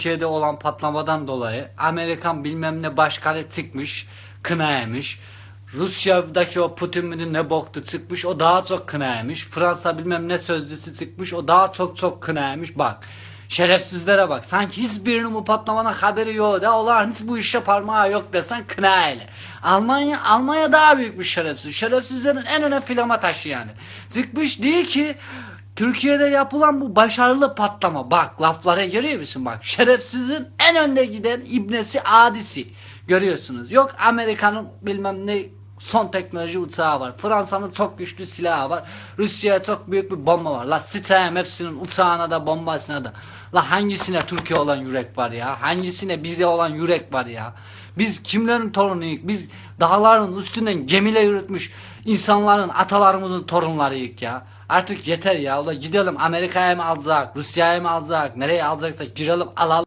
Türkiye'de olan patlamadan dolayı Amerikan bilmem ne başkanı çıkmış, kına yemiş. Rusya'daki o Putin müdür ne boktu çıkmış o daha çok kına yemiş. Fransa bilmem ne sözcüsü çıkmış o daha çok çok kına yemiş. Bak şerefsizlere bak. Sanki hiçbirinin bu patlamadan haberi yok. Da olan hiç bu işe parmağı yok desen kına ile. Almanya Almanya daha büyük bir şerefsiz. Şerefsizlerin en öne filama taşı yani. Çıkmış değil ki Türkiye'de yapılan bu başarılı patlama bak laflara görüyor musun bak şerefsizin en önde giden ibnesi adisi görüyorsunuz yok Amerika'nın bilmem ne son teknoloji uçağı var. Fransa'nın çok güçlü silahı var. Rusya'ya çok büyük bir bomba var. La siteyim hepsinin uçağına da bombasına da. La hangisine Türkiye olan yürek var ya? Hangisine bize olan yürek var ya? Biz kimlerin torunuyuz biz dağların üstünden gemiyle yürütmüş insanların atalarımızın torunlarıyık ya. Artık yeter ya. Ula gidelim Amerika'ya mı alacak, Rusya'ya mı alacak, nereye alacaksak girelim alalım.